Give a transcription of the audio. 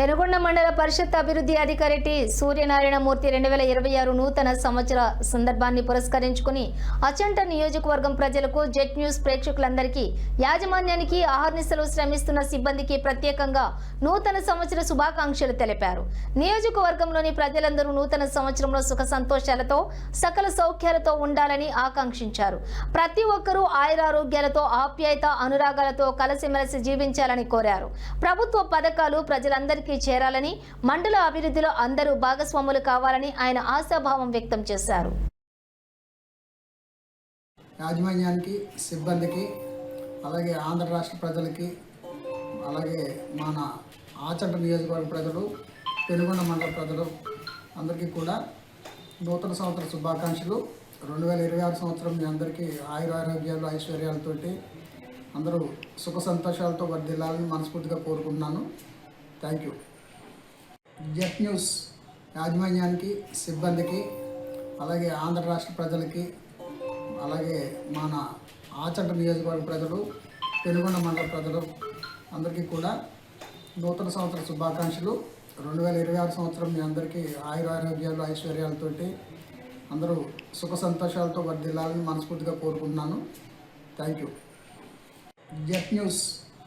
పెనుగొండ మండల పరిషత్ అభివృద్ధి అధికారి టి. సూర్యనారాయణ మూర్తి రెండు వేల ఇరవై ఆరు నూతన సంవత్సర సందర్భాన్ని పురస్కరించుకుని అచంట నియోజకవర్గం ప్రజలకు జెట్ న్యూస్ ప్రేక్షకులందరికీ యాజమాన్యానికి ఆహర్నిశలు శ్రమిస్తున్న సిబ్బందికి ప్రత్యేకంగా నూతన సంవత్సర శుభాకాంక్షలు తెలిపారు. నియోజకవర్గంలోని ప్రజలందరూ నూతన సంవత్సరంలో సుఖ సంతోషాలతో సకల సౌఖ్యాలతో ఉండాలని ఆకాంక్షించారు. ప్రతి ఒక్కరూ ఆయురారోగ్యాలతో ఆప్యాయత అనురాగాలతో కలిసిమెలిసి జీవించాలని కోరారు. ప్రభుత్వ పథకాలు ప్రజలందరికీ చేరాలని మండల అభివృద్ధిలో అందరూ భాగస్వాములు కావాలని ఆయన ఆశాభావం వ్యక్తం చేశారు. యాజమాన్యానికి సిబ్బందికి అలాగే ఆంధ్ర రాష్ట్ర ప్రజలకి అలాగే మన ఆచంట నియోజకవర్గ ప్రజలు పెనుగొండ మండల ప్రజలు అందరికీ కూడా నూతన సంవత్సర శుభాకాంక్షలు. రెండు వేల ఇరవై ఆరు సంవత్సరం మీ అందరికీ ఆయుర ఆరోగ్యాలు ఐశ్వర్యాలతోటి అందరూ సుఖ సంతోషాలతో వర్ధిల్లాలని మనస్ఫూర్తిగా కోరుకుంటున్నాను. Thank you. జెట్ న్యూస్ యాజమాన్యానికి సిబ్బందికి అలాగే ఆంధ్ర రాష్ట్ర ప్రజలకి అలాగే మన ఆచంట నియోజకవర్గ ప్రజలు పెనుగొండ మండల ప్రజలు అందరికీ కూడా నూతన సంవత్సర శుభాకాంక్షలు. రెండు వేల ఇరవై ఆరు సంవత్సరం మీ అందరికీ ఆయురారోగ్యాలు ఐశ్వర్యాలతోటి అందరూ సుఖ సంతోషాలతో వర్ధిల్లాలని మనస్ఫూర్తిగా కోరుకుంటున్నాను. Thank you. Jet news